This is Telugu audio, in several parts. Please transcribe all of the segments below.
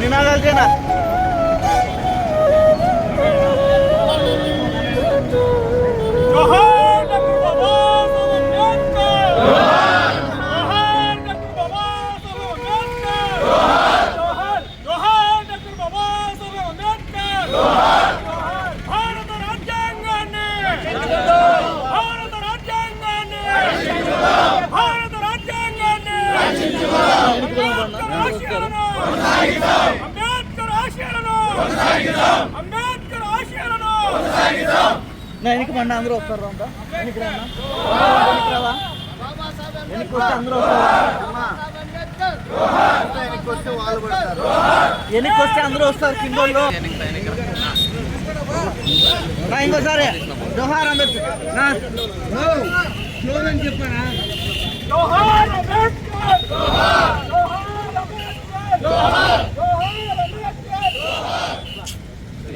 నినాదాలు చేయనా? కొనసాగిద్దాం. అంబేద్కర్ ఆశయాలను కొనసాగిద్దాం. అంబేద్కర్ ఆశయాలను కొనసాగిద్దాం. నేను మన అందరూ వస్తారు అంట వెనక్కి రావా? వెనక్కి వస్తే అందరూ వస్తారు. వెనక్కి వస్తే అందరూ వస్తారు కిందోళ్ళు ఇంకోసారి. జోహార్ అంబేద్కర్. చెప్పానా?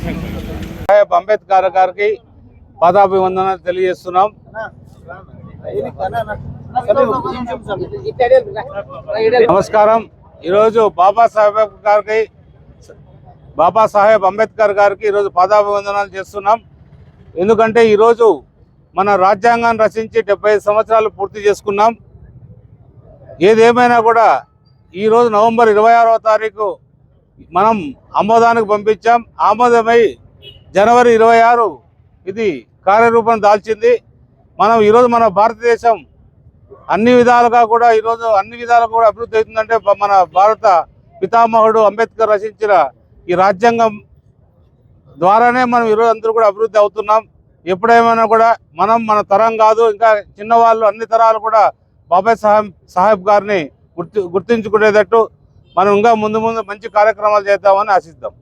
సాహెబ్ అంబేద్కర్ గారికి పదాభివందనాలు తెలియజేస్తున్నాం. నమస్కారం. ఈరోజు బాబాసాహెబ్ గారికి బాబాసాహెబ్ అంబేద్కర్ గారికి ఈరోజు పదాభివందనాలు చేస్తున్నాం. ఎందుకంటే ఈరోజు మన రాజ్యాంగాన్ని రచించి డెబ్బై సంవత్సరాలు పూర్తి చేసుకున్నాం. ఏదేమైనా కూడా ఈరోజు నవంబర్ ఇరవై ఆరవ తారీఖు మనం ఆమోదానికి పంపించాం. ఆమోదమై జనవరి ఇరవై ఆరు ఇది కార్యరూపం దాల్చింది. మనం ఈరోజు మన భారతదేశం అన్ని విధాలుగా కూడా ఈరోజు అన్ని విధాలుగా కూడా అభివృద్ధి అవుతుందంటే మన భారత పితామహుడు అంబేద్కర్ రచించిన ఈ రాజ్యాంగం ద్వారానే మనం ఈరోజు అందరూ కూడా అభివృద్ధి అవుతున్నాం. ఎప్పుడేమైనా కూడా మనం మన తరం కాదు ఇంకా చిన్నవాళ్ళు అన్ని తరాలు కూడా బాబాయ్ సాహెబ్ సాహెబ్ గారిని గుర్తు గుర్తించుకునేటట్టు మనం ఇంకా ముందు ముందు మంచి కార్యక్రమాలు చేద్దామని ఆశిద్దాం.